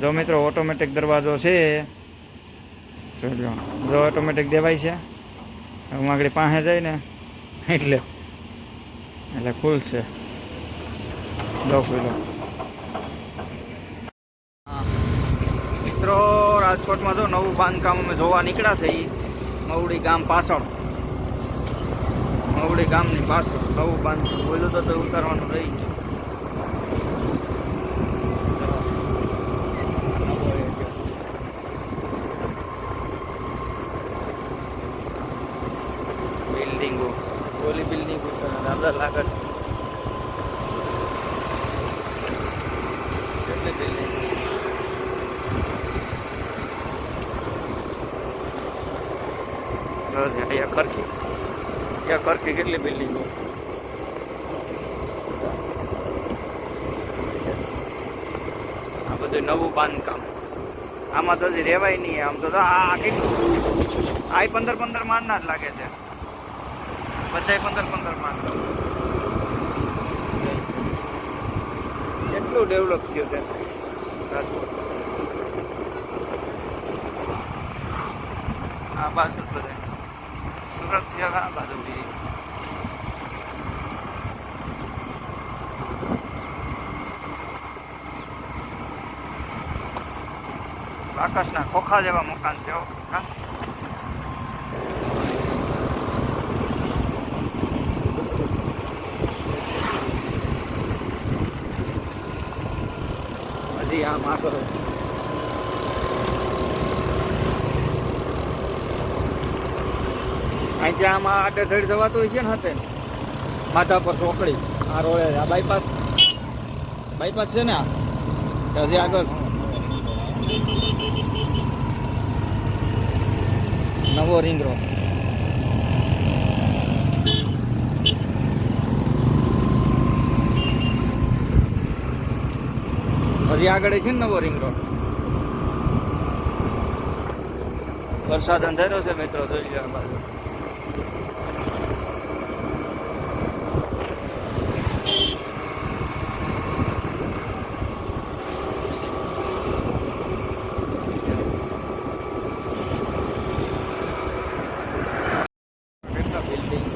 જો મિત્રો ઓટોમેટિક દરવાજો છે. જો ઓટોમેટિક દેવાય છે. આગળ પાસે જાય ને એટલે એટલે ખુલશે જો ખુલ્લો મિત્રો, રાજકોટમાં જો નવું બાંધકામ અમે જોવા નીકળ્યા છે એ મવડી ગામ પાછળ. મવડી ગામની પાછળ નવું બાંધકામ. બોલ્યું તો ઉતારવાનું રહી ગયું નવો એરિયો. બિલ્ડિંગો ઓલી બિલ્ડિંગો દાદા લાગત કેટલી બિલ્ડિંગ અહીંયા ખરખી. અહીંયા ખરખી કેટલી બિલ્ડિંગો આ બધું નવું બાંધકામ. આમાં તો હજી રહેવાય નહીં, આમ તો આ કેટલું? આ પંદર પંદર માળના જ લાગે છે. બધાય પંદર પંદર માળ કેટલું ડેવલપ થયું છે? રાજકોટ. આ બાજુ જ બધા સુરતથી આ બાજુ બી આકાશના ખોખા જેવા મકાન છે હો. હા હજી આમ આગળ અહીંથી આમાં આડે થડી જવાતું હોય છે ને હતે માથા પર ચોકડી. આ રોડે આ બાયપાસ બાયપાસ છે ને આ? હજી આગળ. નવો રિંગ રોડ હજી આગળ છે ને નવો રિંગ રોડ વરસાદ અંધારો છે મિત્રો, જોઈ લો આ બાજુ કેટલા બિલ્ડિંગ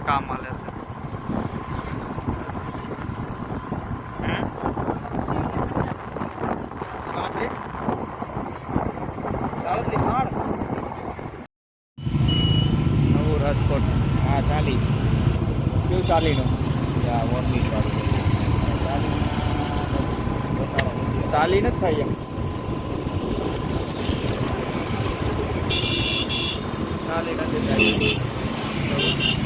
કેટલા કામ મળે છે. રાજકોટ. હા ચાલી. કેવું ચાલીનું? વોર્નિંગ વાળું ચાલી નથી થાય એમ. ચાલી નથી થાય.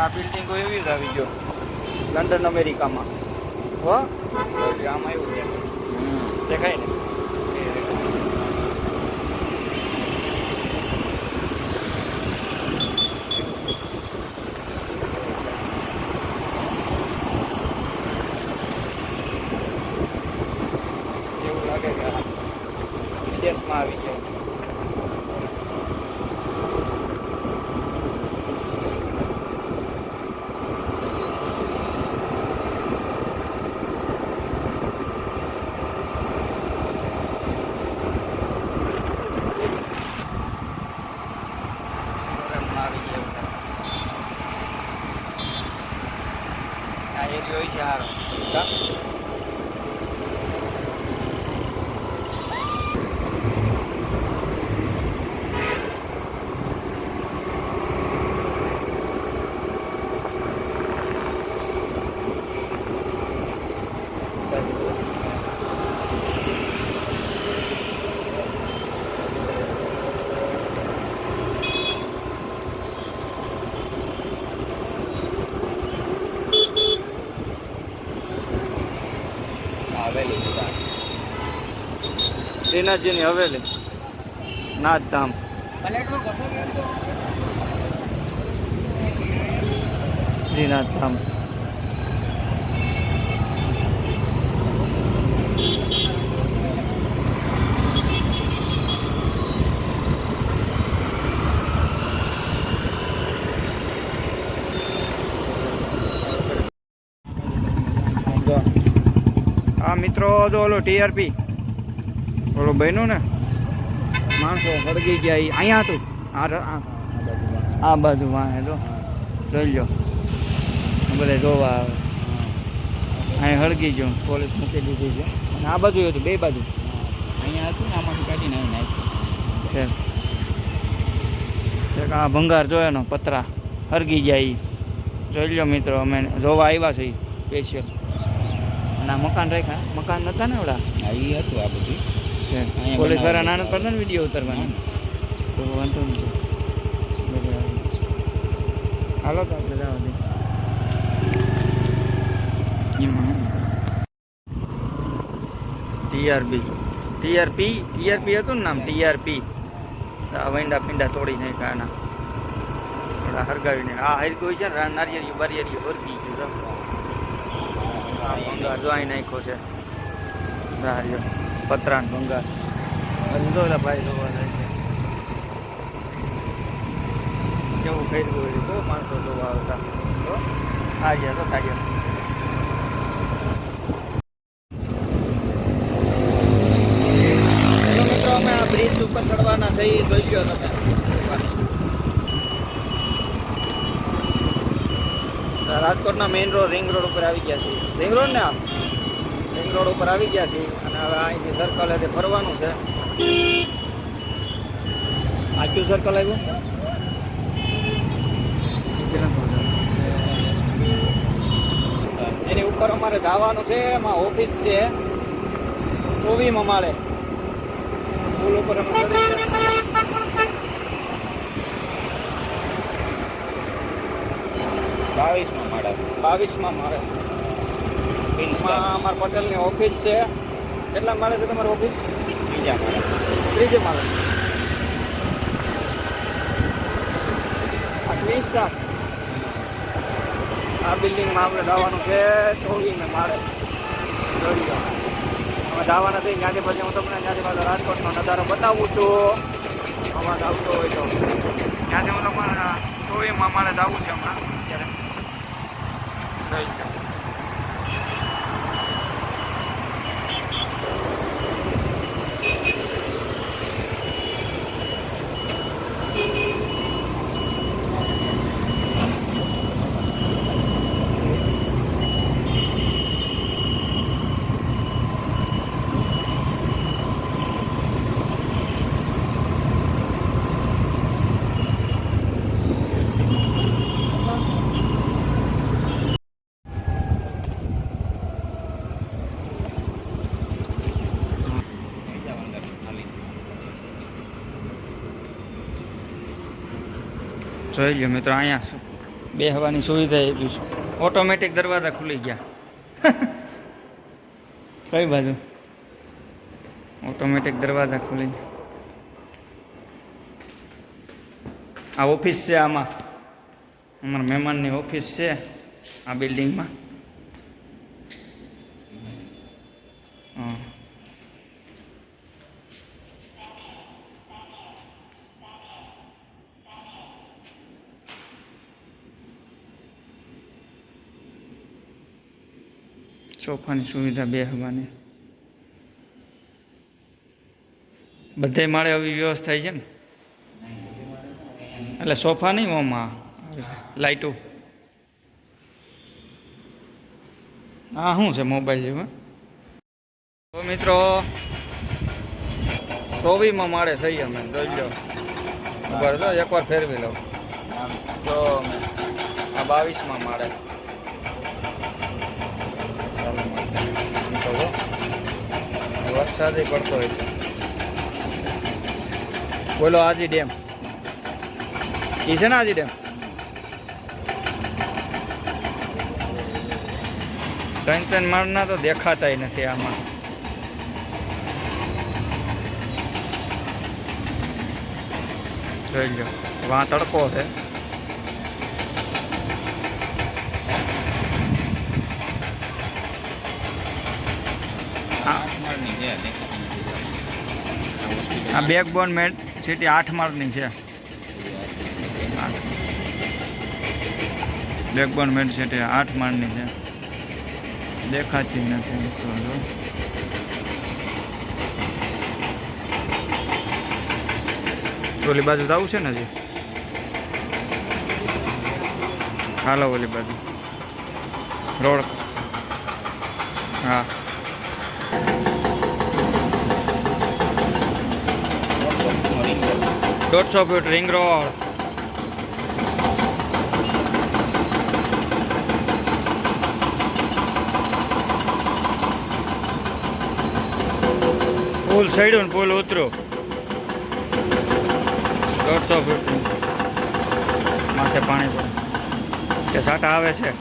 આ બિલ્ડિંગો એવી જ આવી ગયો. લંડન અમેરિકામાં હો? આમ આવ્યું છે. દેખાય ને? એવું લાગે કે વિદેશમાં આવી ગયા. એરિયો છે સારો શ્રીનાથજીની હવેલી. નાથધામ. શ્રીનાથધામ. આ મિત્રો જો ઓલો ટીઆરપી ઓલો બહેનો ને? માણસો હળગી ગયા એ અહીંયા હતું આ આ બાજુ વાંહે તો જોઈ લો બધા જોવા આવે. અહીં હળગી ગયો. પોલીસ મૂકી દીધી છે. અને આ બાજુ હતું, બે બાજુ. અહીંયા હતું ને, આમાંથી કાઢીને આવી નાખ્યું છે આ ભંગાર જોયો એનો પતરા. હરગી ગયા એ જોઈ લો મિત્રો, અમે જોવા આવ્યા છે સ્પેશિયલ અને આ મકાન રાખ્યા. મકાન નતા ને એવડા એ હતું આ બધું. પોલીસવાળા બનાવેલું નાના ને વીડિયો ઉતારવાના. તો વાંધો નથી હાલો તો આપણે જવા ટીઆરબી ટીઆરપી. ટીઆરપી હતું ને નામ? ટીઆરપી. આ વૈંડા પિંડા તોડી નાખ્યા આના. હરગાવીને. આ હરગું છે ને નારિયેરી બારિયેરી હરગી ગયું. આ ભંગાર જો અહીં નાખ્યો છે. નારિયેળ પતરાન ભંગાર. તો ભાઈ, જોવા જાય છે. કેવું કર્યું હોય બહુ માણસો જોવા આવતા. તો આ ગયા તો થાય અમે આ બ્રિજ ઉપર ચડવાના છે જોઈ ગયો તમે. રાજકોટના મેઇન રોડ રિંગ રોડ ઉપર આવી ગયા છે રિંગ રોડ ને આ રિંગ રોડ ઉપર આવી ગયા છીએ અને હવે અહીંથી સર્કલ એટલે ફરવાનું છે. આ કયું સર્કલ આવ્યું? એની ઉપર અમારે જવાનું છે, એમાં ઓફિસ છે. ચોવીમાં માળે. પુલ ઉપર અમે. બાવીસમાં માળે. બાવીસમાં માળે. એમાં અમારા પટેલની ઓફિસ છે. કેટલા માળે છે તમારી ઓફિસ? બીજા માળે. ત્રીજે માળે. આ ટ્વી સ્ટાર આ બિલ્ડિંગમાં આપણે દાવાનું છે ચોવીસ માળે. અમે દાવા નથી ત્યાંથી પછી હું તમને ત્યાંથી પાછો રાજકોટનો નજારો બતાવું છું. અવાજ આવતો હોય તો. ત્યાંથી હું તમને ચોવીસમાં માળે જવું છે હમણાં. અત્યારે જોઈ લો બીજા અંદર ખાલી જોઈ લો મિત્રો અહીંયા બે બેહવાની સુવિધા એટલી ઓટોમેટિક દરવાજા ખુલી ગયા. કઈ બાજુ? ઓટોમેટિક દરવાજા ખુલી ગયા. આ ઓફિસ છે આમાં. અમારા મહેમાનની ઓફિસ છે આ બિલ્ડિંગમાં સોફાની સુવિધા બેહવાની બધે માળે આવી વ્યવસ્થા છે ને? એટલે સોફા નહીં ઓમાં લાઇટો હા શું છે મોબાઈલ જેમાં તો મિત્રો, સોવીમાં માળે સહી અમે. જોઈ લો. ખબર એકવાર ફેરવી લઉં. તો આ બાવીસમાં માળે. વરસાદ પડતો હોય છે. બોલો, આજી ડેમ. એ છે ને આજી ડેમ? ત્રણ ત્રણ મારના તો દેખાતાય નથી આમાં. જોઈ લો વાં તડકો છે. આ બેકબોન મેટ સિટી આઠ માળની છે. બેકબોન મેટ સિટી આઠ માળની છે. દેખાતી નથી ઓલી બાજુ તો આવશે ને હજી? હાલો ઓલી બાજુ. રોડ. હા વોટ્સઅપનો રિંગ દોઢસો ફૂટ રિંગ રોડ પુલ સડ્યું ને પુલ ઉતર્યું દોઢસો ફૂટ માથે પાણી પડે કે સાટા આવે છે.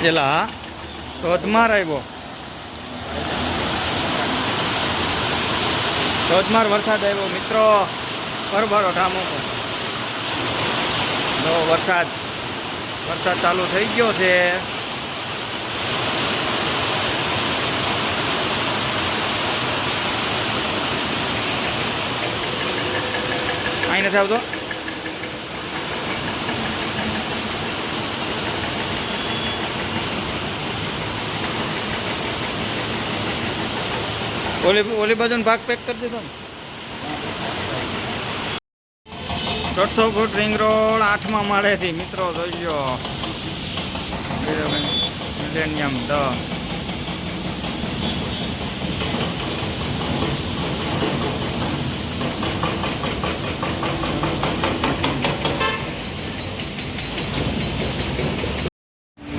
પેલા ધોધમાર આવ્યો ધોધમાર વરસાદ આવ્યો. મિત્રો બરોબર ઠામો તો વરસાદ વરસાદ ચાલુ થઈ ગયો છે. અહીં નથી આવતો? ઓલી ઓલી બાજુનો ભાગ પેક કરી દીધો ને. દોઢસો ફૂટ રિંગ રોડ આઠમા માળેથી, મિત્રો, જોઈ લો. મિલેનિયમ દ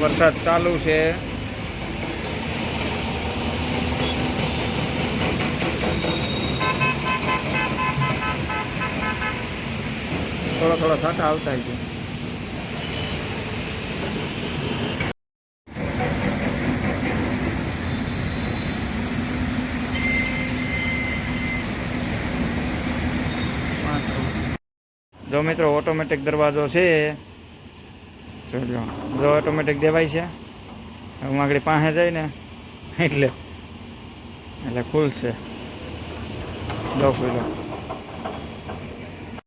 વરસાદ ચાલુ છે. થોડા થોડા છાંટા આવતા છે. જો મિત્રો ઓટોમેટિક દરવાજો છે. જોજો, જો ઓટોમેટિક દેવાય છે. હું પાસે જાય ને, એટલે એટલે ખુલશે જો ખુલ્લો